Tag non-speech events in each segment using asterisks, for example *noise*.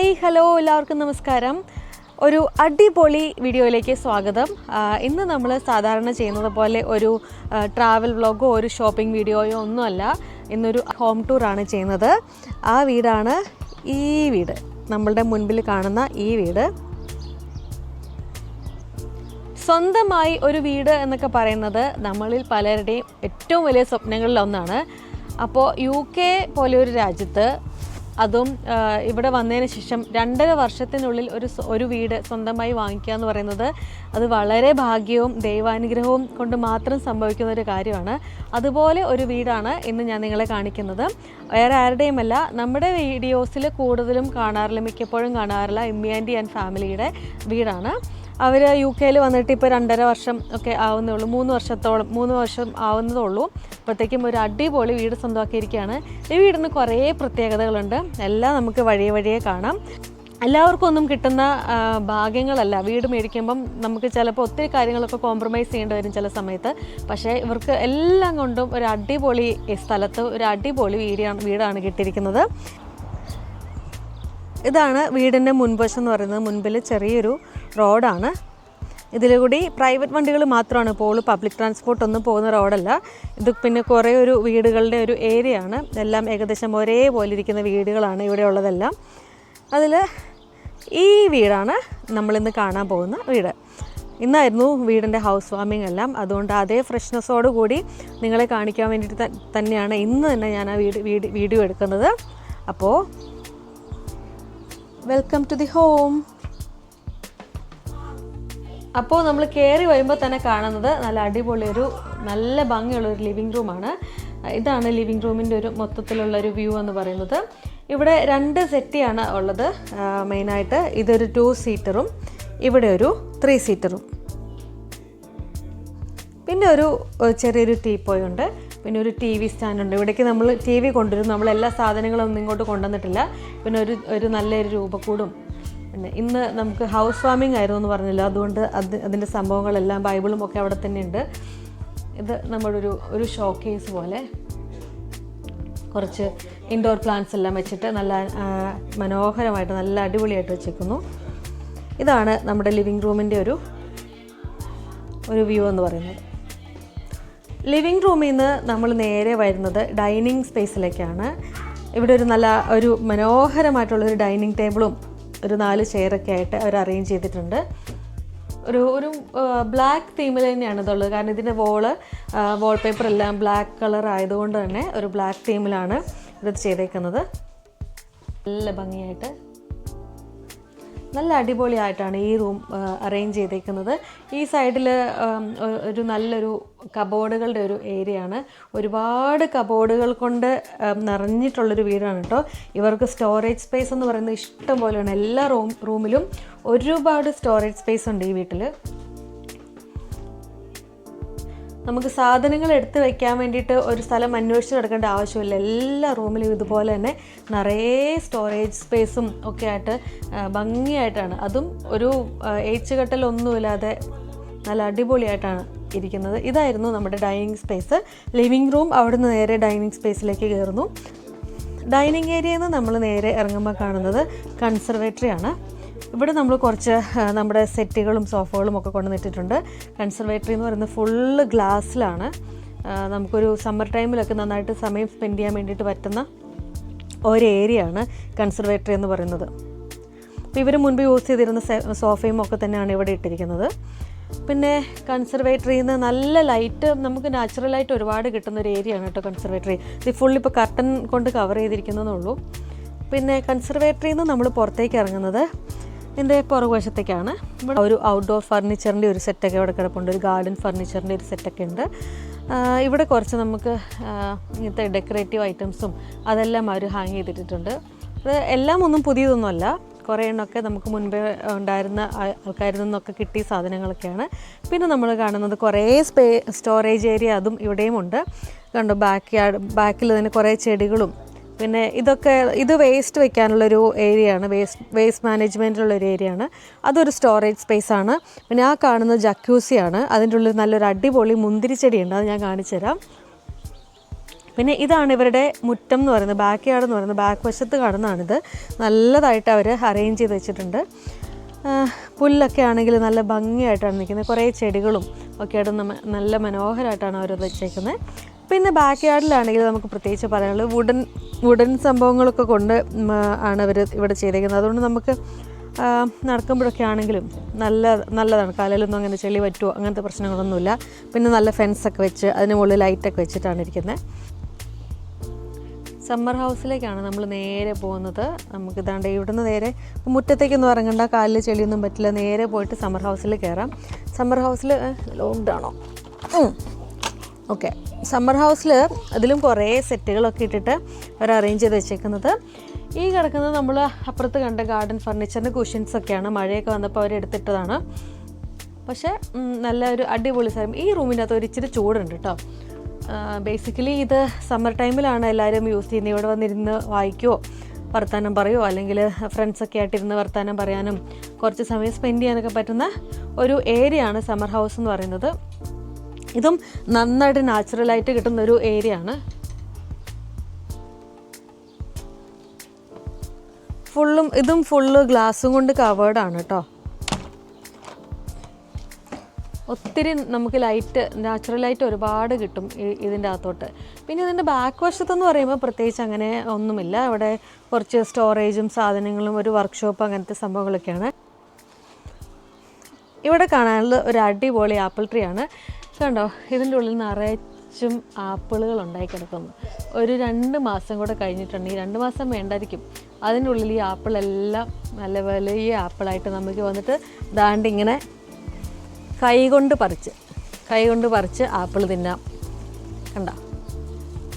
Hi hello എല്ലാവർക്കും നമസ്കാരം. ഒരു അടിപൊളി വീഡിയോയിലേക്ക് സ്വാഗതം. ഇന്ന് നമ്മൾ സാധാരണ ചെയ്യുന്നത് പോലെ ഒരു ട്രാവൽ വ്ളോഗോ ഒരു ഷോപ്പിംഗ് വീഡിയോയോ ഒന്നുമല്ല. ഇന്നൊരു ഹോം ടൂറാണ് ചെയ്യുന്നത്. ആ വീടാണ് ഈ വീട്. നമ്മളുടെ മുൻപിൽ കാണുന്ന ഈ വീട്. സ്വന്തമായി ഒരു വീട് എന്നൊക്കെ പറയുന്നത് നമ്മളിൽ പലരുടെയും ഏറ്റവും വലിയ സ്വപ്നങ്ങളിൽ ഒന്നാണ്. അപ്പോൾ യു കെ പോലെ ഒരു രാജ്യത്ത് അതും ഇവിടെ വന്നതിന് ശേഷം രണ്ടര വർഷത്തിനുള്ളിൽ ഒരു ഒരു വീട് സ്വന്തമായി വാങ്ങിക്കുക എന്ന് പറയുന്നത് അത് വളരെ ഭാഗ്യവും ദൈവാനുഗ്രഹവും കൊണ്ട് മാത്രം സംഭവിക്കുന്ന ഒരു കാര്യമാണ്. അതുപോലെ ഒരു വീടാണ് ഇന്ന് ഞാൻ നിങ്ങളെ കാണിക്കുന്നത്. വേറെ ആരുടെയുമല്ല നമ്മുടെ വീഡിയോസിൽ കൂടുതലും കാണാറില്ല മിക്കപ്പോഴും കാണാറില്ല ഇമ്മി ആൻഡ് ഫാമിലിയുടെ വീടാണ്. അവർ യു കെയിൽ വന്നിട്ട് ഇപ്പോൾ രണ്ടര വർഷം ഒക്കെ ആവുന്നേ ഉള്ളൂ മൂന്ന് വർഷത്തോളം മൂന്ന് വർഷം ആവുന്നതേ ഉള്ളൂ അപ്പോഴത്തേക്കും ഒരു അടിപൊളി വീട് സ്വന്തമാക്കിയിരിക്കുകയാണ്. ഈ വീടിന് കുറേ പ്രത്യേകതകളുണ്ട്. എല്ലാം നമുക്ക് വഴിയെ വഴിയെ കാണാം. എല്ലാവർക്കും ഒന്നും കിട്ടുന്ന ഭാഗ്യങ്ങളല്ല. വീട് മേടിക്കുമ്പം നമുക്ക് ചിലപ്പോൾ ഒത്തിരി കാര്യങ്ങളൊക്കെ കോംപ്രമൈസ് ചെയ്യേണ്ടി വരും ചില സമയത്ത്. പക്ഷേ ഇവർക്ക് എല്ലാം കൊണ്ടും ഒരു അടിപൊളി സ്ഥലത്ത് ഒരു അടിപൊളി വീടാണ് വീടാണ് കിട്ടിയിരിക്കുന്നത്. ഇതാണ് വീടിന്റെ മുൻവശം എന്ന് പറയുന്നത്. മുൻപിൽ ചെറിയൊരു റോഡാണ്. ഇതിലൂടെ പ്രൈവറ്റ് വണ്ടികൾ മാത്രമാണ്. പോകുള്ളൂ പബ്ലിക് ട്രാൻസ്പോർട്ട് ഒന്നും പോകുന്ന റോഡല്ല. ഇത് പിന്നെ കുറേ ഒരു വീടുകളുടെ ഒരു ഏരിയ ആണ് എല്ലാം ഏകദേശം ഒരേപോലെ ഇരിക്കുന്ന വീടുകളാണ് ഇവിടെ ഉള്ളതെല്ലാം. അതിൽ ഈ വീടാണ് നമ്മളിന്ന് കാണാൻ പോകുന്ന വീട്. ഇന്നായിരുന്നു വീടിന്റെ ഹൗസ് വാമിംഗ് എല്ലാം. അതുകൊണ്ട് അതേ ഫ്രഷ്നെസ്സോട് കൂടി നിങ്ങളെ കാണിക്കാൻ വേണ്ടിയിട്ട് തന്നെയാണ് ഇന്ന് തന്നെ ഞാൻ ആ വീട് വീഡിയോ എടുക്കുന്നത്. അപ്പോൾ വെൽക്കം ടു ദി ഹോം അപ്പോൾ നമ്മൾ കയറി വരുമ്പോൾ തന്നെ കാണുന്നത് നല്ല അടിപൊളി ഒരു നല്ല ഭംഗിയുള്ള ഒരു ലിവിങ് റൂമാണ് ഇതാണ് ലിവിങ് റൂമിന്റെ ഒരു മൊത്തത്തിലുള്ള ഒരു വ്യൂ എന്ന് പറയുന്നത്. ഇവിടെ രണ്ട് സെറ്റിയാണ് ഉള്ളത്. മെയിനായിട്ട് ഇതൊരു ടു സീറ്ററും ഇവിടെ ഒരു ത്രീ സീറ്ററും പിന്നെ ഒരു ചെറിയൊരു ടീപ്പോയുണ്ട് ഉണ്ട് പിന്നെ ഒരു ടി വി സ്റ്റാൻഡുണ്ട് ഇവിടേക്ക് നമ്മൾ ടി വി കൊണ്ടുവരും. നമ്മൾ എല്ലാ സാധനങ്ങളും ഒന്നും ഇങ്ങോട്ട് കൊണ്ടുവന്നിട്ടില്ല. പിന്നെ ഒരു ഒരു നല്ലൊരു രൂപക്കൂടും. പിന്നെ ഇന്ന് നമുക്ക് ഹൗസ് വാമിംഗ് ആയിരുന്നു എന്ന് പറഞ്ഞല്ലോ. അതുകൊണ്ട് അത് അതിന്റെ സംഭവങ്ങളെല്ലാം ബൈബിളും ഒക്കെ അവിടെ തന്നെ ഉണ്ട്. ഇത് നമ്മുടെ ഒരു ഒരു കേസ് പോലെ. കുറച്ച് ഇൻഡോർ പ്ലാന്റ്സ് എല്ലാം വെച്ചിട്ട് നല്ല മനോഹരമായിട്ട് നല്ല അടിപൊളിയായിട്ട് വെച്ചേക്കുന്നു ഇതാണ് നമ്മുടെ ലിവിങ് റൂമിന്റെ ഒരു ഒരു വ്യൂ എന്ന് പറയുന്നത്. ലിവിങ് റൂമിൽ നിന്ന് നമ്മൾ നേരെ വരുന്നത് ഡൈനിങ് സ്പേസിലേക്കാണ്. ഇവിടെ ഒരു നല്ല ഒരു മനോഹരമായിട്ടുള്ളൊരു ഡൈനിങ് ടേബിളും ഒരു നാല് ചെയറൊക്കെ ആയിട്ട് അവർ അറേഞ്ച് ചെയ്തിട്ടുണ്ട്. ഒരു ഒരു ബ്ലാക്ക് തീമിൽ തന്നെയാണ് ഇതുള്ളത്. കാരണം ഇതിന്റെ വോൾ വാൾപേപ്പർ എല്ലാം ബ്ലാക്ക് കളർ ആയതുകൊണ്ട് തന്നെ ഒരു ബ്ലാക്ക് തീമിലാണ് ഇത് ചെയ്തേക്കുന്നത്. നല്ല ഭംഗിയായിട്ട് നല്ല അടിപൊളിയായിട്ടാണ് ഈ റൂം അറേഞ്ച് ചെയ്തേക്കുന്നത്. ഈ സൈഡിൽ ഒരു നല്ലൊരു കബോർഡുകളുടെ ഒരു ഏരിയ ആണ്. ഒരുപാട് കബോർഡുകൾ കൊണ്ട് നിറഞ്ഞിട്ടുള്ളൊരു വീടാണ് കേട്ടോ ഇവർക്ക് സ്റ്റോറേജ് സ്പേസ് എന്ന് പറയുന്നത് ഇഷ്ടം പോലെയാണ്. എല്ലാ റൂം റൂമിലും ഒരുപാട് സ്റ്റോറേജ് സ്പേസ് ഉണ്ട് ഈ വീട്ടിൽ നമുക്ക് സാധനങ്ങൾ എടുത്ത് വയ്ക്കാൻ വേണ്ടിയിട്ട് ഒരു സ്ഥലം അന്വേഷിച്ച് നടക്കേണ്ട ആവശ്യമില്ല. എല്ലാ റൂമിലും ഇതുപോലെ തന്നെ നിറയെ സ്റ്റോറേജ് സ്പേസും ഒക്കെ ആയിട്ട് ഭംഗിയായിട്ടാണ്. അതും ഒരു ഏച്ചുകെട്ടലൊന്നുമില്ലാതെ നല്ല അടിപൊളിയായിട്ടാണ് ഇരിക്കുന്നത്. ഇതായിരുന്നു നമ്മുടെ ഡൈനിങ് സ്പേസ് ലിവിങ് റൂം അവിടുന്ന് നേരെ ഡൈനിങ് സ്പേസിലേക്ക് കയറുന്നു. ഡൈനിങ് ഏരിയയിൽ നിന്ന് നമ്മൾ നേരെ ഇറങ്ങുമ്പോൾ കാണുന്നത് കൺസർവേറ്ററി ആണ്. ഇവിടെ നമ്മൾ കുറച്ച് നമ്മുടെ സെറ്റുകളും സോഫകളും ഒക്കെ കൊണ്ടുവന്നിട്ടിട്ടുണ്ട്. കൺസർവേറ്ററി എന്ന് പറയുന്നത് ഫുള്ള് ഗ്ലാസ്സിലാണ് നമുക്കൊരു സമ്മർ ടൈമിലൊക്കെ നന്നായിട്ട് സമയം സ്പെൻഡ് ചെയ്യാൻ വേണ്ടിയിട്ട് പറ്റുന്ന ഒരു ഏരിയ ആണ് കൺസർവേറ്ററി എന്ന് പറയുന്നത്. അപ്പോൾ ഇവർ മുൻപ് യൂസ് ചെയ്തിരുന്ന സോഫയും ഒക്കെ തന്നെയാണ് ഇവിടെ ഇട്ടിരിക്കുന്നത്. പിന്നെ കൺസർവേറ്ററിയിൽ നിന്ന് നല്ല ലൈറ്റ് നമുക്ക് നാച്ചുറലായിട്ട് ഒരുപാട് കിട്ടുന്ന ഒരു ഏരിയ ആണ് കേട്ടോ കൺസർവേറ്ററി. ഇത് ഫുൾ ഇപ്പോൾ കർട്ടൻ കൊണ്ട് കവർ ചെയ്തിരിക്കുന്നതേ ഉള്ളൂ. പിന്നെ കൺസർവേറ്ററിയിൽ നിന്ന് നമ്മൾ പുറത്തേക്ക് ഇറങ്ങുന്നത് ഇതിന്റെ പുറകുവശത്തേക്കാണ്. ഇവിടെ ഒരു ഔട്ട്ഡോർ ഫർണിച്ചറിന്റെ ഒരു സെറ്റൊക്കെ ഇവിടെ കിടപ്പുണ്ട്. ഒരു ഗാർഡൻ ഫർണിച്ചറിന്റെ ഒരു സെറ്റൊക്കെ ഉണ്ട്. ഇവിടെ കുറച്ച് നമുക്ക് ഇങ്ങനത്തെ ഡെക്കറേറ്റീവ് ഐറ്റംസും അതെല്ലാം അവർ ഹാങ് ചെയ്തിട്ടിട്ടുണ്ട്. അത് എല്ലാം ഒന്നും പുതിയതൊന്നുമല്ല. കുറേ എണ്ണമൊക്കെ നമുക്ക് മുൻപേ ഉണ്ടായിരുന്ന ആൾക്കാരിൽ നിന്നൊക്കെ കിട്ടിയ സാധനങ്ങളൊക്കെയാണ്. പിന്നെ നമ്മൾ കാണുന്നത് കുറേ സ്പേ സ്റ്റോറേജ് ഏരിയ അതും ഇവിടെയും ഉണ്ട്. കണ്ടോ ബാക്ക് യാർഡ് ബാക്കിൽ തന്നെ കുറേ ചെടികളും പിന്നെ ഇതൊക്കെ ഇത് വേസ്റ്റ് വെക്കാനുള്ളൊരു ഏരിയ ആണ്. വേസ്റ്റ് വേസ്റ്റ് മാനേജ്മെന്റിലുള്ള ഒരു ഏരിയ ആണ്. അതൊരു സ്റ്റോറേജ് സ്പേസ് ആണ്. പിന്നെ ആ കാണുന്നത് ജക്യൂസിയാണ് അതിന്റെ ഉള്ളിൽ നല്ലൊരു അടിപൊളി മുന്തിരി ചെടിയുണ്ട്. അത് ഞാൻ കാണിച്ചു തരാം. പിന്നെ ഇതാണ് ഇവരുടെ മുറ്റം എന്ന് പറയുന്നത് ബാക്ക് യാർഡ് എന്ന് പറയുന്നത്. ബാക്ക് വശത്ത് കാണുന്നതാണിത്. നല്ലതായിട്ട് അവർ അറേഞ്ച് ചെയ്ത് വെച്ചിട്ടുണ്ട്. പുല്ലൊക്കെ ആണെങ്കിൽ നല്ല ഭംഗിയായിട്ടാണ് നിൽക്കുന്നത്. കുറേ ചെടികളും ഒക്കെ ആയിട്ട് നല്ല മനോഹരമായിട്ടാണ് അവർ വെച്ചേക്കുന്നത്. പിന്നെ ബാക്ക് യാർഡിലാണെങ്കിൽ നമുക്ക് പ്രത്യേകിച്ച് പറയാനുള്ളത് വുഡൻ വുഡൻ സംഭവങ്ങളൊക്കെ കൊണ്ട് ആണ് അവർ ഇവിടെ ചെയ്തേക്കുന്നത്. അതുകൊണ്ട് നമുക്ക് നടക്കുമ്പോഴൊക്കെ ആണെങ്കിലും നല്ല നല്ലതാണ്. കാലിലൊന്നും അങ്ങനെ ചെളി പറ്റുമോ അങ്ങനത്തെ പ്രശ്നങ്ങളൊന്നുമില്ല. പിന്നെ നല്ല ഫെൻസൊക്കെ വെച്ച് അതിന് മുകളിൽ ലൈറ്റൊക്കെ വെച്ചിട്ടാണ് ഇരിക്കുന്നത് സമ്മർ ഹൗസിലേക്കാണ് നമ്മൾ നേരെ പോകുന്നത്. നമുക്ക് ഇതാണ്ട് ഇവിടുന്ന് നേരെ മുറ്റത്തേക്കൊന്നും ഇറങ്ങണ്ട. കാലിൽ ചെളിയൊന്നും പറ്റില്ല. നേരെ പോയിട്ട് സമ്മർ ഹൗസിൽ കയറാം സമ്മർ ഹൗസിൽ ലോക്ക്ഡ് ആണോ? ഓക്കെ സമ്മർ ഹൗസിൽ അതിലും കുറേ സെറ്റുകളൊക്കെ ഇട്ടിട്ട് അവർ അറേഞ്ച് ചെയ്ത് വെച്ചേക്കുന്നത്. ഈ കിടക്കുന്നത് നമ്മൾ അപ്പുറത്ത് കണ്ട ഗാർഡൻ ഫർണിച്ചറിന്റെ കുഷ്യൻസ് ഒക്കെയാണ്. മഴയൊക്കെ വന്നപ്പോൾ അവർ എടുത്തിട്ടതാണ്. പക്ഷേ നല്ല ഒരു അടിപൊളി സ്ഥലം. ഈ റൂമിനകത്ത് ഒരു ഇച്ചിരി ചൂടുണ്ട് കേട്ടോ ബേസിക്കലി ഇത് സമ്മർ ടൈമിലാണ് എല്ലാവരും യൂസ് ചെയ്യുന്നത് ഇവിടെ വന്നിരുന്ന് വായിക്കുമോ വർത്തമാനം പറയുമോ അല്ലെങ്കിൽ ഫ്രണ്ട്സൊക്കെ ആയിട്ടിരുന്ന് വർത്തമാനം പറയാനും കുറച്ച് സമയം സ്പെൻഡ് ചെയ്യാനൊക്കെ പറ്റുന്ന ഒരു ഏരിയയാണ് സമ്മർ ഹൗസ് എന്ന് പറയുന്നത്. ഇതും നന്നായിട്ട് നാച്ചുറലായിട്ട് കിട്ടുന്ന ഒരു ഏരിയ ആണ്. ഫുള്ളും ഇതും ഫുള്ള് ഗ്ലാസും കൊണ്ട് കവേർഡ് ആണ് കേട്ടോ ഒത്തിരി നമുക്ക് ലൈറ്റ് നാച്ചുറൽ ലൈറ്റ് ഒരുപാട് കിട്ടും ഇതിന്റെ അകത്തോട്ട്. പിന്നെ ഇതിന്റെ ബാക്ക് വശത്തെന്ന് പറയുമ്പോൾ പ്രത്യേകിച്ച് അങ്ങനെ ഒന്നുമില്ല. അവിടെ കുറച്ച് സ്റ്റോറേജും സാധനങ്ങളും ഒരു വർക്ക്ഷോപ്പ് അങ്ങനത്തെ സംഭവങ്ങളൊക്കെയാണ്. ഇവിടെ കാണാനുള്ള ഒരു അടിപൊളി ആപ്പിൾ ട്രീ ആണ്. കണ്ടോ? ഇതിന്റെ ഉള്ളിൽ നിറച്ചും ആപ്പിളുകൾ ഉണ്ടായി കിടക്കുന്നു. ഒരു രണ്ട് മാസം കൂടെ ഈ രണ്ട് മാസം വേണ്ടായിരിക്കും. അതിന്റെ ഉള്ളിൽ ഈ ആപ്പിളെല്ലാം നല്ല വലിയ ആപ്പിളായിട്ട് നമുക്ക് വന്നിട്ട് ദാണ്ട് ഇങ്ങനെ കൈ കൊണ്ട് പറിച്ച് കൈ കൊണ്ട് പറിച്ച് ആപ്പിൾ തിന്നാം. കണ്ട?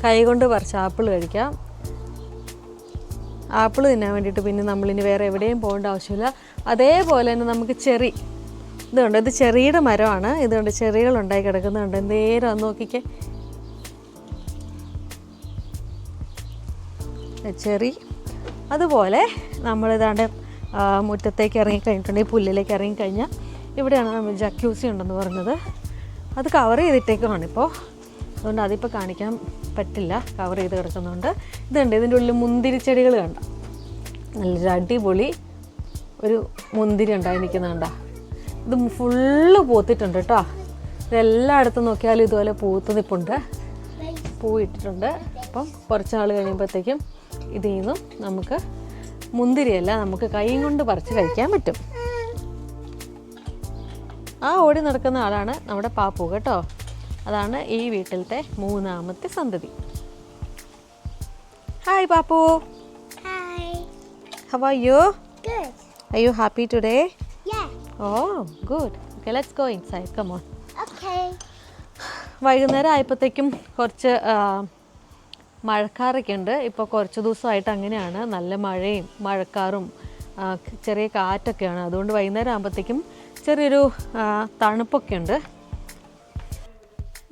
കൈ കൊണ്ട് പറിച്ച് ആപ്പിൾ കഴിക്കാം. ആപ്പിൾ തിന്നാൻ വേണ്ടിയിട്ട് പിന്നെ നമ്മളിനി വേറെ എവിടെയും പോകേണ്ട ആവശ്യമില്ല. അതേപോലെ തന്നെ നമുക്ക് ചെറി ഇതുണ്ട് ഇത് ചെറിയുടെ മരമാണ്. ഇതുകൊണ്ട് ചെറികൾ ഉണ്ടായി കിടക്കുന്നുണ്ട്. നേരെ ഒന്ന് നോക്കിക്കേ. ചെറി. അതുപോലെ നമ്മളിതാണ്ട് മുറ്റത്തേക്ക് ഇറങ്ങിക്കഴിഞ്ഞിട്ടുണ്ട് ഈ പുല്ലിലേക്ക് ഇറങ്ങിക്കഴിഞ്ഞാൽ ഇവിടെയാണ് നമ്മൾ ജക്യൂസി ഉണ്ടെന്ന് പറഞ്ഞത്. അത് കവർ ചെയ്തിട്ടേക്കുമാണ് ഇപ്പോൾ അതുകൊണ്ട് അതിപ്പോൾ കാണിക്കാൻ പറ്റില്ല. കവർ ചെയ്ത് കിടക്കുന്നുണ്ട്. ഇതുണ്ട് ഇതിന്റെ ഉള്ളിൽ മുന്തിരി ചെടികൾ കണ്ട? നല്ലൊരു അടിപൊളി ഒരു മുന്തിരി ഉണ്ടായി നിൽക്കുന്നുണ്ട ഇത് ഫുള്ള് പൂത്തിട്ടുണ്ട് കേട്ടോ ഇതെല്ലായിടത്തും നോക്കിയാലും ഇതുപോലെ പൂത്ത് നിൽപ്പുണ്ട് പൂ ഇട്ടിട്ടുണ്ട് അപ്പം കുറച്ച് നാൾ കഴിയുമ്പോഴത്തേക്കും ഇതിൽ നിന്നും നമുക്ക് മുന്തിരിയല്ല നമുക്ക് കൈയും കൊണ്ട് പറിച്ച് കഴിക്കാൻ പറ്റും. ആ ഓടി നടക്കുന്ന ആളാണ് നമ്മുടെ പാപ്പു കേട്ടോ. അതാണ് ഈ വീട്ടിലത്തെ മൂന്നാമത്തെ സന്തതി. Hi Pappu. Hi. How are you good are you happy today oh good okay let's go inside come on Okay. വൈകുന്നേരം ആയപ്പോഴത്തേക്കും കുറച്ച് മഴക്കാറൊക്കെ ഉണ്ട് ഇപ്പോൾ കുറച്ച് ദിവസമായിട്ട് അങ്ങനെയാണ്. നല്ല മഴയും മഴക്കാറും ചെറിയ കാറ്റൊക്കെയാണ്. അതുകൊണ്ട് വൈകുന്നേരം ആകുമ്പോഴത്തേക്കും ചെറിയൊരു തണുപ്പൊക്കെ ഉണ്ട്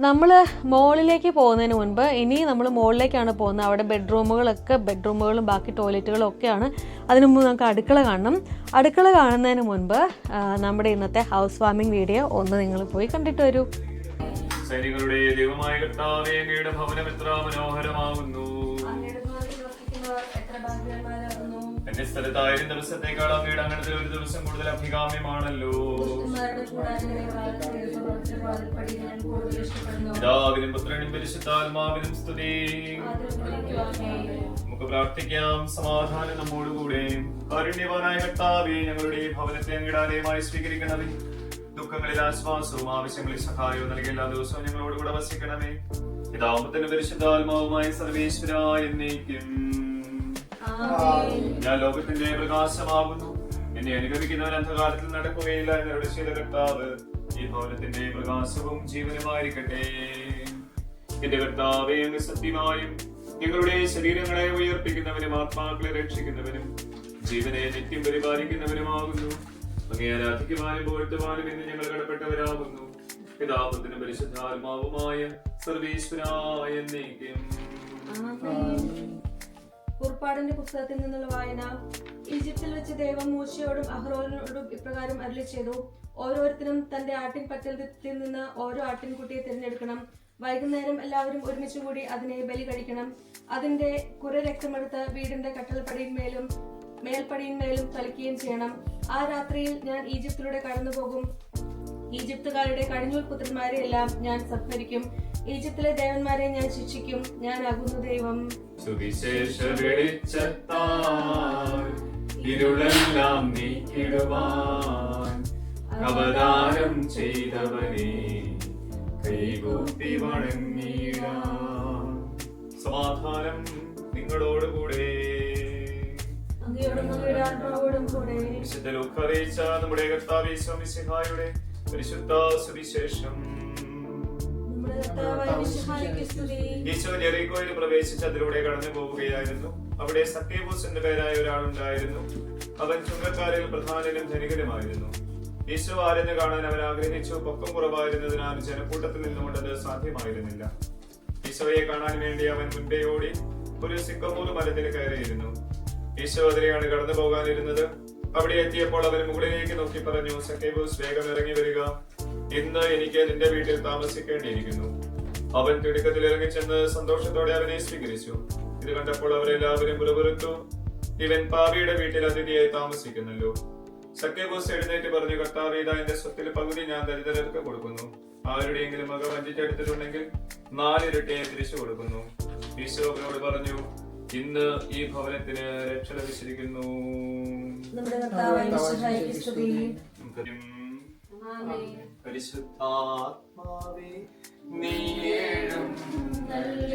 നമ്മൾ മുകളിലേക്ക് പോകുന്നതിന് മുൻപ് ഇനി നമ്മൾ മോളിലേക്കാണ് പോകുന്നത്. അവിടെ ബെഡ്റൂമുകളൊക്കെ ബെഡ്റൂമുകളും ബാക്കി ടോയ്ലറ്റുകളും ഒക്കെയാണ് അതിനു മുമ്പ് നമുക്ക് അടുക്കള കാണണം. അടുക്കള കാണുന്നതിന് മുൻപ് നമ്മുടെ ഇന്നത്തെ ഹൗസ് വാമിംഗ് വീഡിയോ ഒന്ന് നിങ്ങൾ പോയി കണ്ടിട്ട് വരൂ. സൈനികളുടെ ദൈവമായ കർത്താവേ ഭവനം എത്ര മനോഹരമാകുന്നു. എന്റെ സ്ഥലത്തായിരം ദിവസത്തേക്കാൾ അങ്ങയുടെ അങ്ങനത്തെ ഒരു ദിവസം കൂടുതൽ അഭികാമ്യമാണല്ലോ. പിതാവിനും പുത്രനും പരിശുദ്ധാത്മാവിനും സ്തുതി. നമുക്ക് പ്രാർത്ഥിക്കാം. സമാധാനം നമ്മോടുകൂടെ. കാരുണ്യവാനായ കർത്താവെ ഞങ്ങളുടെ ഭവനത്തെ അങ്ങടാലയമായി സ്വീകരിക്കണമേ. ദുഃഖങ്ങളിൽ ആശ്വാസവും ആവശ്യങ്ങളിൽ സഹായവും നൽകി എല്ലാ ദിവസവും ഞങ്ങളോട് കൂടെ വസിക്കണമേ പിതാമത്തിന് പരിശുദ്ധാത്മാവുമായി സർവേശ്വര എന്നേക്കും ഞാൻ ലോകത്തിന്റെ പ്രകാശമാകുന്നു. എന്നെ അനുഗമിക്കുന്നവൻ അന്ധകാരത്തിൽ നടക്കുകയില്ല എന്നവരുടെ ശീല കർത്താവ് ഈ ഭവനത്തിന്റെ പ്രകാശവും ജീവനുമായിരിക്കട്ടെ. എന്റെ കർത്താവെ അങ്ങ് സത്യമായും ഞങ്ങളുടെ ശരീരങ്ങളെ ഉയർപ്പിക്കുന്നവനും ആത്മാക്കളെ രക്ഷിക്കുന്നവനും ജീവനെ നിത്യം പരിപാലിക്കുന്നവനുമാകുന്നു. അങ്ങേ ആരാധിക്കുവാനും പോഴ്ത്തുവാനും ഇന്ന് ഞങ്ങൾ കടപ്പെട്ടവരാകുന്നു. പിതാപത്തിനും പരിശുദ്ധാത്മാവുമായ സർവീശ്വരായ എന്നേക്കും. പുറപ്പാടിന്റെ പുസ്തകത്തിൽ നിന്നുള്ള വായന ഈജിപ്തിൽ വെച്ച് ദൈവം മൂശയോടും അഹ്റോനോടും ഇപ്രകാരം അരളി ചെയ്തു. ഓരോരുത്തരും തന്റെ ആട്ടിൻ പറ്റത്തിൽ നിന്ന് ഓരോ ആട്ടിൻകുട്ടിയെ തിരഞ്ഞെടുക്കണം. വൈകുന്നേരം എല്ലാവരും ഒരുമിച്ച് കൂടി അതിനെ ബലി കഴിക്കണം അതിന്റെ കുറെ രക്തമെടുത്ത് വീടിന്റെ കട്ടൽപ്പടിയിന്മേലും മേൽപ്പടിയിന്മേലും തളിക്കുകയും ചെയ്യണം. ആ രാത്രിയിൽ ഞാൻ ഈജിപ്തിലൂടെ കടന്നു പോകും ഈജിപ്തുകാരുടെ കടിഞ്ഞൂൽ പുത്രന്മാരെ എല്ലാം ഞാൻ സംഹരിക്കും. ഈജിപ്തിലെ ദേവന്മാരെ ഞാൻ ശിക്ഷിക്കും. ഞാനാകുന്നു ദൈവം. സുവിശേഷ വെളിച്ചത്താൽ ഇരുളെല്ലാം നീക്കിടുവാൻ അവതാരം ചെയ്തവനെ കൈകൂപ്പി വണങ്ങിടാം സമാധാനം നിങ്ങളോടുകൂടെ കൂടെ. വിശുദ്ധ ലൂക്കറിയിച്ച നമ്മുടെ കർത്താവ് സ്വാമിസിഹായുടെ പരിശുദ്ധ സുവിശേഷം. നമ്മുടെ കർത്താവായ മിശിഹായ്ക്ക് സ്തുതി ഈശോ ജെറിക്കോയിൽ പ്രവേശിച്ച് അതിലൂടെ കടന്നു പോവുകയായിരുന്നു. അവിടെ സത്യബോസ് എന്ന പേരായ ഒരാളുണ്ടായിരുന്നു. അവൻ ചുങ്കക്കാരിൽ പ്രധാനനും ധനികനുമായിരുന്നു. ഈശോ ആരെന്ന് കാണാൻ അവൻ ആഗ്രഹിച്ചു. പൊക്കം കുറവായിരുന്നതിനാൽ ജനക്കൂട്ടത്തിൽ നിന്നുകൊണ്ടത് സാധ്യമായിരുന്നില്ല. ഈശോയെ കാണാൻ വേണ്ടി അവൻ മുൻപേ ഓടി ഒരു സിക്കമൂർ മരത്തിൽ കയറിയിരുന്നു. ഈശോ അതിലെയാണ് കടന്നു പോകാനിരുന്നത് അവിടെ എത്തിയപ്പോൾ അവൻ മുകളിലേക്ക് നോക്കി പറഞ്ഞു സക്കേബോസ് വേഗം ഇറങ്ങി വരിക. ഇന്ന് എനിക്ക് നിന്റെ വീട്ടിൽ താമസിക്കേണ്ടിയിരിക്കുന്നു. അവൻ തിടുക്കത്തിൽ ഇറങ്ങിച്ചെന്ന് സന്തോഷത്തോടെ അവനെ സ്വീകരിച്ചു. ഇത് കണ്ടപ്പോൾ അവരെല്ലാവരും പുറപുറത്തു ഇവൻ പാവിയുടെ വീട്ടിൽ അതിഥിയായി താമസിക്കുന്നല്ലോ സക്കേബോസ് എഴുന്നേറ്റ് പറഞ്ഞു കർത്താവ് ഇതാ എന്റെ സ്വത്തിൽ പകുതി ഞാൻ ദരിദ്രർക്ക് കൊടുക്കുന്നു. ആരുടെയെങ്കിലും മകൾ വഞ്ചിച്ചെടുത്തിട്ടുണ്ടെങ്കിൽ നാലിരട്ടിയെ തിരിച്ചു കൊടുക്കുന്നു. ഈശോ അവരോട് പറഞ്ഞു ഇന്ന് ഈ ഭവനത്തിന് രക്ഷ ലഭിച്ചിരിക്കുന്നു. പരിശുദ്ധാത്മാവേ നീ നല്ല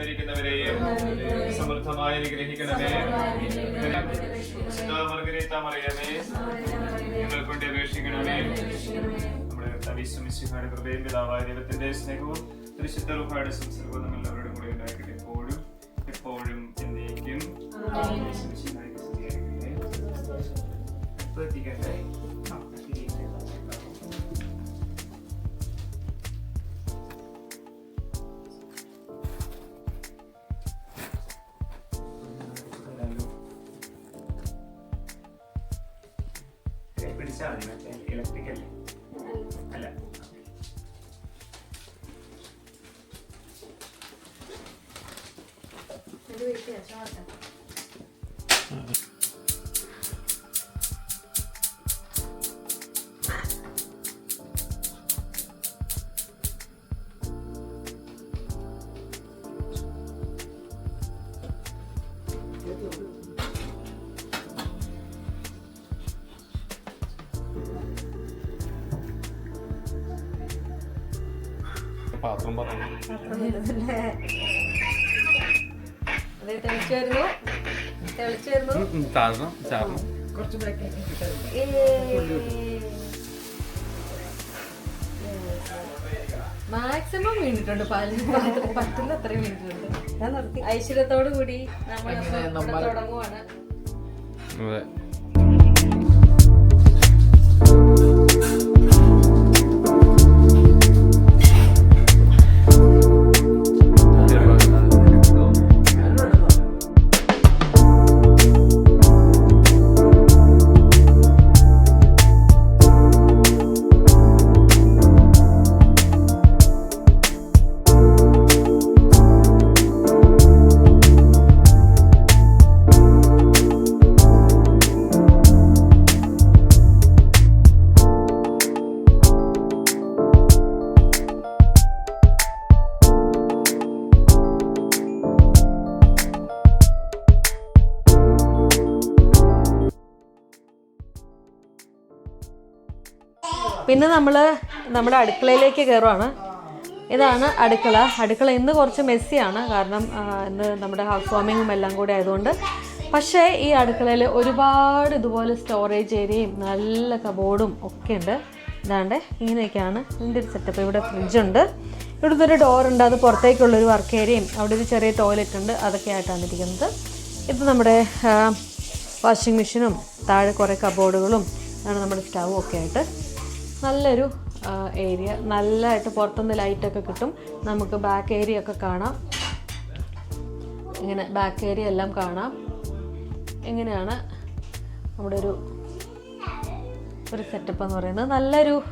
അകന്നിരിക്കുന്നവരെയും സമൃദ്ധമായി അനുഗ്രഹിക്കണമേ. മറിയമേ. ഞങ്ങൾ കൊണ്ട് അപേക്ഷിക്കണമേ. നമ്മുടെ കവിശ്വമിശിഹാട് കൃപയും പിതാവായ ദൈവത്തിന്റെ സ്നേഹവും പരിശുദ്ധ റുഹായുടെ സംസർഗവും നമ്മളവരുടെ കൂടെ ഉണ്ടാക്കിയിട്ട് എപ്പോഴും എപ്പോഴും എന്നേക്കും. മിശിഹായ്ക്ക് 震えてしまった。うんパートンバトン。വരുന്നു തെളിച്ചു വരുന്നു ചാർന്നു കുറച്ച് മാക്സിമം വീണിട്ടുണ്ട്. പാലിന് പാത്രം പറ്റുന്ന അത്രയും വീണിട്ടുണ്ട്. ഐശ്വര്യത്തോടു കൂടി നമ്മൾ തുടങ്ങുവാണ്. അതെ ും. പിന്നെ നമ്മൾ നമ്മുടെ അടുക്കളയിലേക്ക് കയറുവാണ് ഇതാണ് അടുക്കള. അടുക്കള ഇന്ന് കുറച്ച് മെസ്സിയാണ്. കാരണം ഇന്ന് നമ്മുടെ ഹൗസ് വാമിങ്ങും എല്ലാം കൂടി ആയതുകൊണ്ട്. പക്ഷേ ഈ അടുക്കളയിൽ ഒരുപാട് ഇതുപോലെ സ്റ്റോറേജ് ഏരിയയും നല്ല കബോർഡും ഒക്കെ ഉണ്ട്. ഇതാണ്ട് ഇങ്ങനെയൊക്കെയാണ് ഇതിന്റെ ഒരു സെറ്റപ്പ് ഇവിടെ ഫ്രിഡ്ജുണ്ട് ഇവിടുത്തെ ഒരു ഡോറുണ്ട് അത് പുറത്തേക്കുള്ളൊരു വർക്ക് ഏരിയയും അവിടെ ഒരു ചെറിയ ടോയ്ലറ്റ് ഉണ്ട്. അതൊക്കെ ആയിട്ടാണ് ഇരിക്കുന്നത്. ഇത് നമ്മുടെ വാഷിംഗ് മെഷീനും താഴെ കുറേ കബോർഡുകളും നമ്മുടെ സ്റ്റൗവും ഒക്കെ ആയിട്ട്. നല്ലൊരു ഏരിയ നല്ലതായിട്ട് പുറത്തുനിന്ന് ലൈറ്റൊക്കെ കിട്ടും. നമുക്ക് ബാക്ക് ഏരിയ ഒക്കെ കാണാം. ഇങ്ങനെ ബാക്ക് ഏരിയ എല്ലാം കാണാം. എങ്ങനെയാണ് നമ്മുടെ ഒരു ഒരു സെറ്റപ്പ് എന്ന് പറയുന്നത്. നല്ലൊരു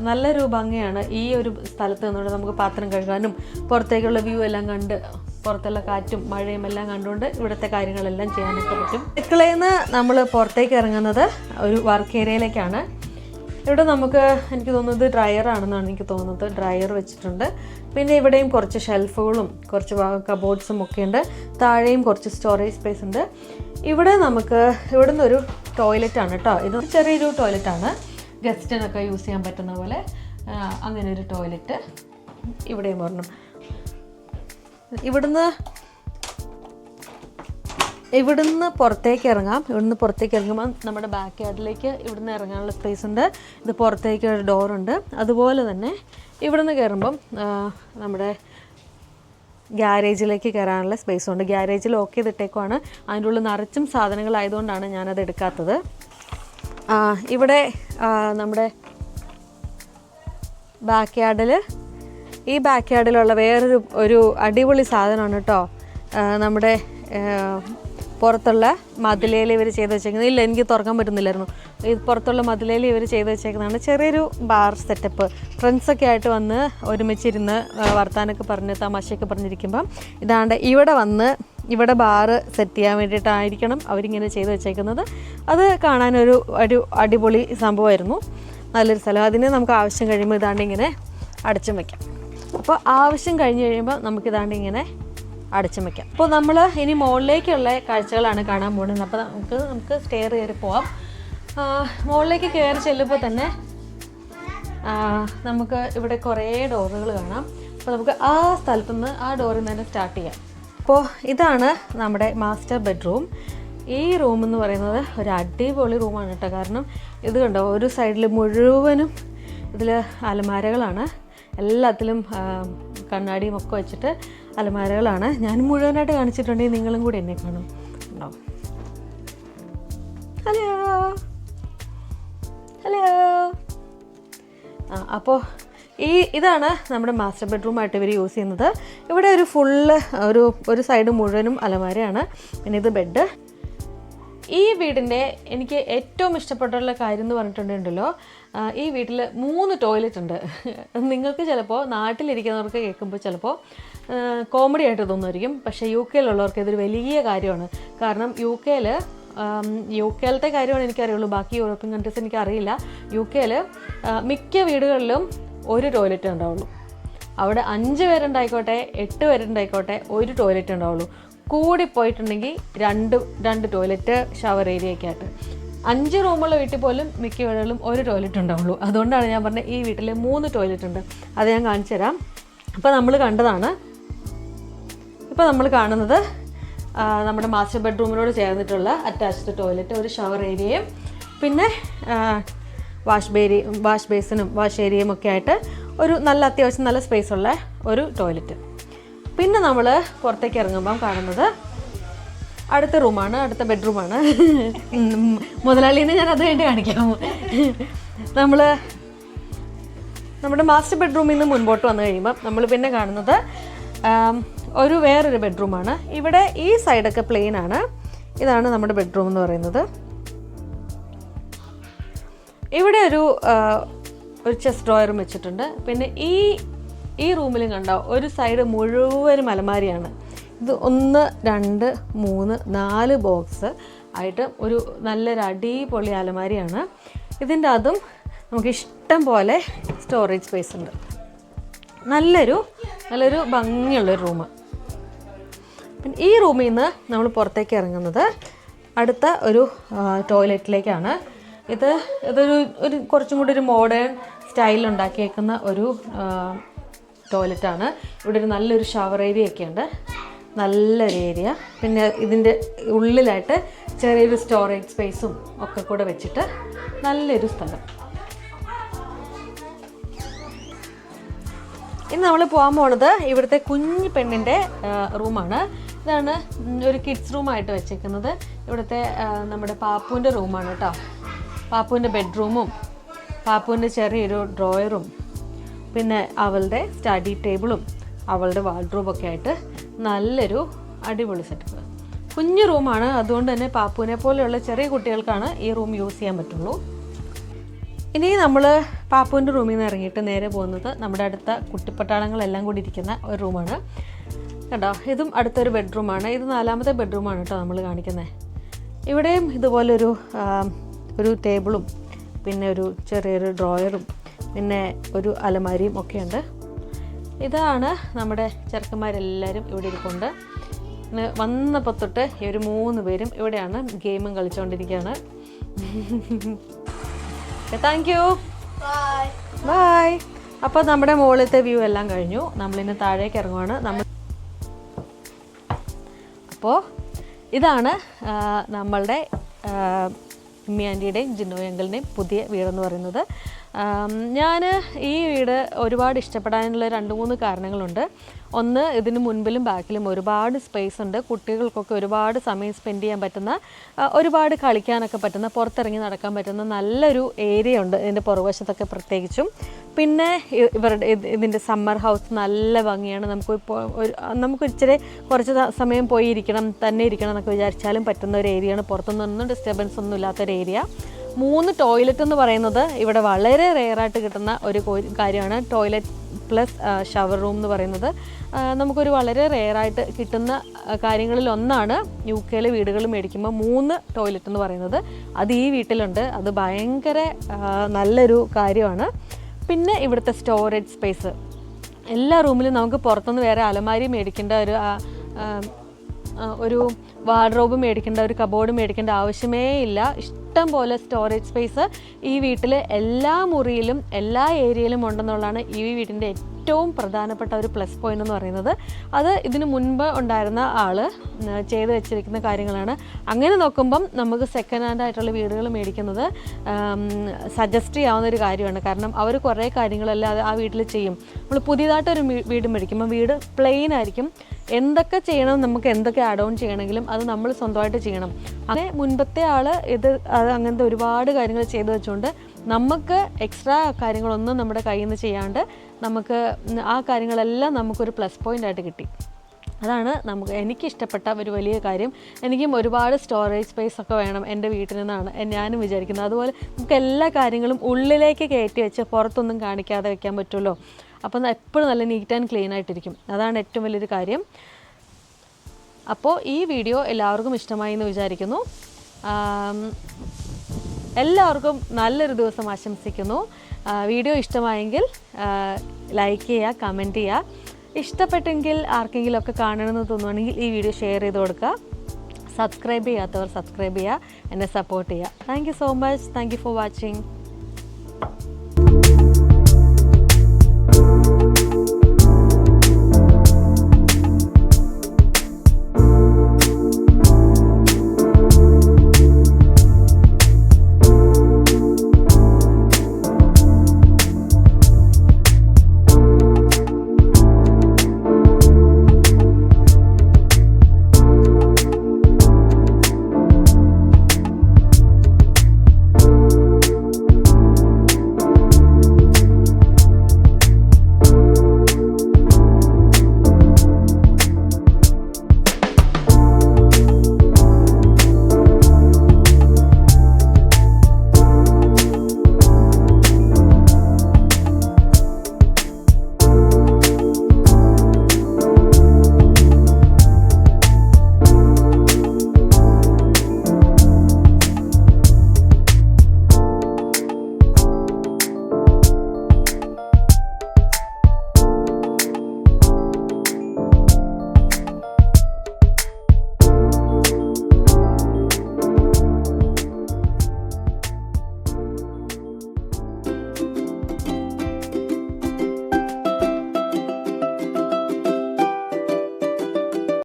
നല്ലൊരു ഭംഗിയാണ് ഈ ഒരു സ്ഥലത്ത് നിന്നുകൊണ്ട് നമുക്ക് പാത്രം കഴുകാനും പുറത്തേക്കുള്ള വ്യൂ എല്ലാം കണ്ട് പുറത്തുള്ള കാറ്റും മഴയും എല്ലാം കണ്ടുകൊണ്ട് ഇവിടുത്തെ കാര്യങ്ങളെല്ലാം ചെയ്യാനൊക്കെ പറ്റും. അടുക്കളയിൽ നിന്ന് നമ്മൾ പുറത്തേക്ക് ഇറങ്ങുന്നത് ഒരു വർക്ക് ഏരിയയിലേക്കാണ് ഇവിടെ നമുക്ക് എനിക്ക് തോന്നുന്നത് ഡ്രയർ ആണെന്നാണ് എനിക്ക് തോന്നുന്നത്. ഡ്രയർ വെച്ചിട്ടുണ്ട്. പിന്നെ ഇവിടെയും കുറച്ച് ഷെൽഫുകളും കുറച്ച് കബോർഡ്സും ഒക്കെ ഉണ്ട്. താഴെയും കുറച്ച് സ്റ്റോറേജ് സ്പേസ് ഉണ്ട്. ഇവിടെ നമുക്ക് ഇവിടെ നിന്നൊരു ആണ് കേട്ടോ ഇത് ചെറിയൊരു ടോയ്ലറ്റ് ആണ്. ഗസ്റ്റിനൊക്കെ യൂസ് ചെയ്യാൻ പറ്റുന്ന പോലെ അങ്ങനെ ഒരു ടോയ്ലറ്റ് ഇവിടെയും പറഞ്ഞു ഇവിടുന്ന് ഇവിടുന്ന് പുറത്തേക്ക് ഇറങ്ങാം. ഇവിടുന്ന് പുറത്തേക്ക് ഇറങ്ങുമ്പോൾ നമ്മുടെ ബാക്ക് യാർഡിലേക്ക് ഇവിടുന്ന് ഇറങ്ങാനുള്ള സ്പേസ് ഉണ്ട്. ഇത് പുറത്തേക്ക് ഒരു ഡോറുണ്ട് അതുപോലെ തന്നെ ഇവിടുന്ന് കയറുമ്പം നമ്മുടെ ഗ്യാരേജിലേക്ക് കയറാനുള്ള സ്പേസ് ഉണ്ട്. ഗ്യാരേജിൽ ഓക്കെ ചെയ്തിട്ടേക്കുവാണ്. അതിന്റെ ഉള്ളിൽ നിറച്ചും സാധനങ്ങളായതുകൊണ്ടാണ് ഞാനത് എടുക്കാത്തത്. ഇവിടെ നമ്മുടെ ബാക്ക് യാർഡിൽ ഈ ബാക്ക് യാർഡിലുള്ള വേറൊരു ഒരു അടിപൊളി സാധനമാണ് കേട്ടോ. നമ്മുടെ പുറത്തുള്ള മതിലയിൽ ഇവർ ചെയ്ത് വെച്ചേക്കുന്നത്. ഇല്ല എനിക്ക് തുറക്കാൻ പറ്റുന്നില്ലായിരുന്നു. ഈ പുറത്തുള്ള മതിലയിൽ ഇവർ ചെയ്ത് വെച്ചേക്കുന്നതാണ് ചെറിയൊരു ബാർ സെറ്റപ്പ്. ഫ്രണ്ട്സൊക്കെ ആയിട്ട് വന്ന് ഒരുമിച്ചിരുന്ന് വർത്താനൊക്കെ പറഞ്ഞ് തമാശയൊക്കെ പറഞ്ഞിരിക്കുമ്പം ഇതാണ്ട് ഇവിടെ വന്ന് ഇവിടെ ബാറ് സെറ്റ് ചെയ്യാൻ വേണ്ടിയിട്ടായിരിക്കണം അവരിങ്ങനെ ചെയ്ത് വെച്ചേക്കുന്നത്. അത് കാണാനൊരു ഒരു അടിപൊളി സംഭവമായിരുന്നു. നല്ലൊരു സ്ഥലം. അതിന് നമുക്ക് ആവശ്യം കഴിയുമ്പോൾ ഇതാണ്ട് ഇങ്ങനെ അടച്ചും വയ്ക്കാം അപ്പോൾ ആവശ്യം കഴിഞ്ഞ് കഴിയുമ്പോൾ നമുക്കിതാണ്ട് ഇങ്ങനെ അടച്ചും വയ്ക്കാം അപ്പോൾ നമ്മൾ ഇനി മുകളിലേക്കുള്ള കാഴ്ചകളാണ് കാണാൻ പോകുന്നത്. അപ്പോൾ നമുക്ക് നമുക്ക് സ്റ്റെയർ കയറി പോവാം. മുകളിലേക്ക് കയറി ചെല്ലുമ്പോൾ തന്നെ നമുക്ക് ഇവിടെ കുറേ ഡോറുകൾ കാണാം. അപ്പോൾ നമുക്ക് ആ സ്ഥലത്തു നിന്ന് ആ ഡോറിൽ നിന്ന് തന്നെ സ്റ്റാർട്ട് ചെയ്യാം. അപ്പോൾ ഇതാണ് നമ്മുടെ മാസ്റ്റർ ബെഡ്റൂം ഈ റൂം എന്ന് പറയുന്നത് ഒരു അടിപൊളി റൂമാണ് കേട്ടോ. കാരണം ഇത് കണ്ടോ ഒരു സൈഡിൽ മുഴുവനും ഇതിൽ അലമാരകളാണ്. എല്ലാത്തിലും കണ്ണാടിയും ഒക്കെ വെച്ചിട്ട് അലമാരകളാണ് ഞാൻ മുഴുവനായിട്ട് കാണിച്ചിട്ടുണ്ടെങ്കിൽ നിങ്ങളും കൂടി എന്നെ കാണും. ഉണ്ടോ? ഹലോ? ഹലോ? ആ അപ്പോൾ ഈ ഇതാണ് നമ്മുടെ മാസ്റ്റർ ബെഡ്റൂമായിട്ട് ഇവർ യൂസ് ചെയ്യുന്നത്. ഇവിടെ ഒരു ഫുള്ള് ഒരു ഒരു സൈഡ് മുഴുവനും അലമാരയാണ്. പിന്നെ ഇത് ബെഡ് ഈ വീടിന്റെ എനിക്ക് ഏറ്റവും ഇഷ്ടപ്പെട്ടുള്ള കാര്യം എന്ന് പറഞ്ഞിട്ടുണ്ടല്ലോ ഈ വീട്ടിൽ മൂന്ന് ടോയ്ലറ്റ് ഉണ്ട്. നിങ്ങൾക്ക് ചിലപ്പോൾ നാട്ടിലിരിക്കുന്നവർക്ക് കേൾക്കുമ്പോൾ ചിലപ്പോൾ കോമഡി ആയിട്ട് തോന്നുമായിരിക്കും. പക്ഷേ യു കെയിലുള്ളവർക്ക് ഇതൊരു വലിയ കാര്യമാണ്. കാരണം യു കെയിൽ യു കെയിലത്തെ കാര്യമാണ് എനിക്കറിയുള്ളൂ. ബാക്കി യൂറോപ്യൻ കൺട്രീസ് എനിക്കറിയില്ല. യു കെയിൽ മിക്ക വീടുകളിലും ഒരു ടോയ്ലറ്റ് ഉണ്ടാവുള്ളൂ. അവിടെ അഞ്ച് പേരുണ്ടായിക്കോട്ടെ എട്ട് പേരുണ്ടായിക്കോട്ടെ ഒരു ടോയ്ലറ്റ് ഉണ്ടാവുള്ളൂ. കൂടി പോയിട്ടുണ്ടെങ്കിൽ രണ്ട് രണ്ട് ടോയ്ലറ്റ് ഷവർ ഏരിയയൊക്കെ ആയിട്ട് അഞ്ച് റൂമുള്ള വീട്ടിൽ പോലും മിക്ക വീടുകളിലും ഒരു ടോയ്ലറ്റ് ഉണ്ടാവുള്ളൂ. അതുകൊണ്ടാണ് ഞാൻ പറഞ്ഞത് ഈ വീട്ടിൽ മൂന്ന് ടോയ്ലറ്റ് ഉണ്ട്. അത് ഞാൻ കാണിച്ചു തരാം അപ്പോൾ നമ്മൾ കണ്ടതാണ് ഇപ്പോൾ നമ്മൾ കാണുന്നത് നമ്മുടെ മാസ്റ്റർ ബെഡ്റൂമിനോട് ചേർന്നിട്ടുള്ള അറ്റാച്ച്ഡ് ടോയ്ലറ്റ് ഒരു ഷവർ ഏരിയയും പിന്നെ വാഷ് ബേരി വാഷ് ബേസിനും വാഷ് ഏരിയയും ഒക്കെ ആയിട്ട് ഒരു നല്ല അത്യാവശ്യം നല്ല സ്പേസ് ഉള്ള ഒരു ടോയ്ലറ്റ് പിന്നെ നമ്മൾ പുറത്തേക്ക് ഇറങ്ങുമ്പം കാണുന്നത് അടുത്ത റൂമാണ് അടുത്ത ബെഡ്റൂമാണ് മുതലാളീനെ ഞാൻ അത് വേണ്ടി കാണിക്കാം. നമ്മൾ നമ്മുടെ മാസ്റ്റർ ബെഡ്റൂമിൽ നിന്ന് മുൻപോട്ട് വന്നു കഴിയുമ്പം നമ്മൾ പിന്നെ കാണുന്നത് ഒരു വേറൊരു ബെഡ്റൂമാണ്. ഇവിടെ ഈ സൈഡൊക്കെ പ്ലെയിൻ ആണ്. ഇതാണ് നമ്മുടെ ബെഡ്റൂം എന്ന് പറയുന്നത്. ഇവിടെ ഒരു ഒരു ചെസ് ഡ്രോയറും വെച്ചിട്ടുണ്ട്. പിന്നെ ഈ ഈ റൂമിലും കണ്ടോ ഒരു സൈഡ് മുഴുവനും അലമാരിയാണ്. ഇത് ഒന്ന് രണ്ട് മൂന്ന് നാല് ബോക്സ് ആയിട്ട് ഒരു നല്ലൊരു അടിപൊളി അലമാരിയാണ്. ഇതിന്റെ അതും നമുക്ക് ഇഷ്ടം പോലെ സ്റ്റോറേജ് സ്പേസ് ഉണ്ട്. നല്ലൊരു നല്ലൊരു ഭംഗിയുള്ളൊരു റൂം. ഈ റൂമിൽ നിന്ന് നമ്മൾ പുറത്തേക്ക് ഇറങ്ങുന്നത് അടുത്ത ഒരു ടോയ്ലറ്റിലേക്കാണ്. ഇത് ഇതൊരു ഒരു കുറച്ചും കൂടി ഒരു മോഡേൺ സ്റ്റൈലിൽ ഉണ്ടാക്കിയേക്കുന്ന ഒരു ടോയ്ലറ്റാണ്. ഇവിടെ ഒരു നല്ലൊരു ഷവർ ഏരിയ ഒക്കെ ഉണ്ട്. നല്ലൊരു ഏരിയ. പിന്നെ ഇതിന്റെ ഉള്ളിലായിട്ട് ചെറിയൊരു സ്റ്റോറേജ് സ്പേസും ഒക്കെ കൂടെ വെച്ചിട്ട് നല്ലൊരു സ്ഥലം. ഇന്ന് നമ്മൾ പോകാൻ പോണത് ഇവിടുത്തെ കുഞ്ഞു പെണ്ണിന്റെ റൂമാണ്. ഇതാണ് ഒരു കിഡ്സ് റൂമായിട്ട് വെച്ചേക്കുന്നത്. ഇവിടുത്തെ നമ്മുടെ പാപ്പുവിന്റെ റൂമാണ് കേട്ടോ പാപ്പുവിന്റെ ബെഡ്റൂമും പാപ്പുവിന്റെ ചെറിയൊരു ഡ്രോയറും പിന്നെ അവളുടെ സ്റ്റഡി ടേബിളും അവളുടെ വാർഡ്രോബൊക്കെ ആയിട്ട് നല്ലൊരു അടിപൊളി സെറ്റപ്പ് കുഞ്ഞു റൂമാണ് അതുകൊണ്ട് തന്നെ പാപ്പുവിനെ പോലെയുള്ള ചെറിയ കുട്ടികൾക്കാണ് ഈ റൂം യൂസ് ചെയ്യാൻ പറ്റുള്ളൂ. ഇനി നമ്മൾ പാപ്പുവിന്റെ റൂമിൽ നിന്ന് ഇറങ്ങിയിട്ട് നേരെ പോകുന്നത് നമ്മുടെ അടുത്ത കുട്ടിപ്പട്ടാളങ്ങളെല്ലാം കൂടി ഇരിക്കുന്ന ഒരു റൂമാണ് കണ്ടോ? ഇതും അടുത്തൊരു ബെഡ്റൂമാണ് ഇത് നാലാമത്തെ ബെഡ്റൂമാണ് കേട്ടോ നമ്മൾ കാണിക്കുന്നത് ഇവിടെയും ഇതുപോലൊരു ഒരു ടേബിളും പിന്നെ ഒരു ചെറിയൊരു ഡ്രോയറും പിന്നെ ഒരു അലമാരിയും ഒക്കെയുണ്ട്. ഇതാണ് നമ്മുടെ ചെറുക്കന്മാരെല്ലാവരും ഇവിടെ ഇരിപ്പുണ്ട്. വന്നപ്പോൾ തൊട്ട് ഈ ഒരു മൂന്ന് പേരും ഇവിടെയാണ് ഗെയിമും കളിച്ചുകൊണ്ടിരിക്കുകയാണ് താങ്ക് *laughs* യു. ബായ് അപ്പോൾ നമ്മുടെ മുകളിലത്തെ വ്യൂ എല്ലാം കഴിഞ്ഞു. നമ്മളിന്ന് താഴേക്ക് ഇറങ്ങുവാണ്. നമ്മൾ അപ്പോൾ ഇതാണ് നമ്മളുടെ ഉമ്മിയാന്റിയുടെയും ജിന്നോയങ്കലിന്റെയും പുതിയ വീടെന്ന് പറയുന്നത്. ഞാൻ ഈ വീട് ഒരുപാട് ഇഷ്ടപ്പെടാനുള്ള രണ്ട് മൂന്ന് കാരണങ്ങളുണ്ട്. ഒന്ന് ഇതിന് മുൻപിലും ബാക്കിലും ഒരുപാട് സ്പേസ് ഉണ്ട്. കുട്ടികൾക്കൊക്കെ ഒരുപാട് സമയം സ്പെൻഡ് ചെയ്യാൻ പറ്റുന്ന ഒരുപാട് കളിക്കാനൊക്കെ പറ്റുന്ന പുറത്തിറങ്ങി നടക്കാൻ പറ്റുന്ന നല്ലൊരു ഏരിയ ഉണ്ട്. ഇതിന്റെ പുറവശത്തൊക്കെ പ്രത്യേകിച്ചും. പിന്നെ ഇവരുടെ ഇതിന്റെ സമ്മർ ഹൗസ് നല്ല ഭംഗിയാണ്. നമുക്ക് ഇപ്പോൾ നമുക്ക് ഇച്ചിരി കുറച്ച് സമയം പോയി ഇരിക്കണം തന്നെ ഇരിക്കണം എന്നൊക്കെ വിചാരിച്ചാലും പറ്റുന്ന ഒരു ഏരിയയാണ് പുറത്തുനിന്നൊന്നും ഡിസ്റ്റർബൻസ് ഒന്നും ഇല്ലാത്തൊരു ഏരിയ മൂന്ന് ടോയ്ലറ്റ് എന്ന് പറയുന്നത് ഇവിടെ വളരെ റെയറായിട്ട് കിട്ടുന്ന ഒരു കാര്യമാണ്. ടോയ്ലറ്റ് പ്ലസ് ഷവർ റൂം എന്ന് പറയുന്നത്. നമുക്കൊരു വളരെ റെയറായിട്ട് കിട്ടുന്ന കാര്യങ്ങളിൽ ഒന്നാണ് യു കെയിലെ വീടുകൾ മേടിക്കുമ്പോൾ മൂന്ന് ടോയ്ലറ്റ് എന്ന് പറയുന്നത്. അത് ഈ വീട്ടിലുണ്ട്. അത് ഭയങ്കര നല്ലൊരു കാര്യമാണ്. പിന്നെ ഇവിടുത്തെ സ്റ്റോറേജ് സ്പേസ് എല്ലാ റൂമിലും നമുക്ക് പുറത്തുനിന്ന് വേറെ അലമാരി മേടിക്കേണ്ട ഒരു ഒരു വാർഡ്രോബ് മേടിക്കേണ്ട ഒരു കബോർഡ് മേടിക്കേണ്ട ആവശ്യമേ ഇല്ല. ഇഷ്ടം പോലെ സ്റ്റോറേജ് സ്പേസ് ഈ വീട്ടിൽ എല്ലാ മുറിയിലും എല്ലാ ഏരിയയിലും ഉണ്ടെന്നുള്ളതാണ് ഈ വീടിന്റെ ഏറ്റവും പ്രധാനപ്പെട്ട ഒരു പ്ലസ് പോയിന്റ് എന്ന് പറയുന്നത്. അത് ഇതിനു മുൻപ് ഉണ്ടായിരുന്ന ആൾ ചെയ്തു വെച്ചിരിക്കുന്ന കാര്യങ്ങളാണ്. അങ്ങനെ നോക്കുമ്പം നമുക്ക് സെക്കൻഡ് ഹാൻഡ് ആയിട്ടുള്ള വീടുകൾ മേടിക്കുന്നത് സജസ്റ്റ് ചെയ്യാവുന്ന ഒരു കാര്യമാണ്. കാരണം അവർ കുറേ കാര്യങ്ങളെല്ലാം ആ വീട്ടിൽ ചെയ്യും. നമ്മൾ പുതിയതായിട്ടൊരു ഒരു വീട് മേടിക്കുമ്പോൾ വീട് പ്ലെയിൻ ആയിരിക്കും. എന്തൊക്കെ ചെയ്യണം നമുക്ക് എന്തൊക്കെ ആഡ് ഓൺ ചെയ്യണമെങ്കിലും അത് നമ്മൾ സ്വന്തമായിട്ട് ചെയ്യണം. അങ്ങനെ മുൻപത്തെ ആൾ ഇത് അങ്ങനത്തെ ഒരുപാട് കാര്യങ്ങൾ ചെയ്തു വെച്ചുകൊണ്ട് നമുക്ക് എക്സ്ട്രാ കാര്യങ്ങളൊന്നും നമ്മുടെ കയ്യിൽ നിന്ന് ചെയ്യാണ്ട് നമുക്ക് ആ കാര്യങ്ങളെല്ലാം നമുക്കൊരു പ്ലസ് പോയിന്റ് ആയിട്ട് കിട്ടി. അതാണ് നമുക്ക് എനിക്ക് ഇഷ്ടപ്പെട്ട ഒരു വലിയ കാര്യം. എനിക്കും ഒരുപാട് സ്റ്റോറേജ് സ്പേസ് ഒക്കെ വേണം എന്റെ വീട്ടിൽ നിന്നാണ്. ഞാനും വിചാരിക്കുന്നത് അതുപോലെ നമുക്ക് എല്ലാ കാര്യങ്ങളും ഉള്ളിലേക്ക് കയറ്റി വെച്ച് പുറത്തൊന്നും കാണിക്കാതെ വെക്കാൻ പറ്റുമല്ലോ. അപ്പം എപ്പോഴും നല്ല നീറ്റ് ആൻഡ് ക്ലീൻ ആയിട്ടിരിക്കും. അതാണ് ഏറ്റവും വലിയൊരു കാര്യം. അപ്പോൾ ഈ വീഡിയോ എല്ലാവർക്കും ഇഷ്ടമായി എന്ന് വിചാരിക്കുന്നു. എല്ലാവർക്കും നല്ലൊരു ദിവസം ആശംസിക്കുന്നു. വീഡിയോ ഇഷ്ടമായെങ്കിൽ ലൈക്ക് ചെയ്യുക കമന്റ് ചെയ്യുക. ഇഷ്ടപ്പെട്ടെങ്കിൽ ആർക്കെങ്കിലും ഒക്കെ കാണണമെന്ന് തോന്നുവാണെങ്കിൽ ഈ വീഡിയോ ഷെയർ ചെയ്ത് കൊടുക്കുക. സബ്സ്ക്രൈബ് ചെയ്യാത്തവർ സബ്സ്ക്രൈബ് ചെയ്യുക. എന്നെ സപ്പോർട്ട് ചെയ്യുക. Thank you so much thank you for watching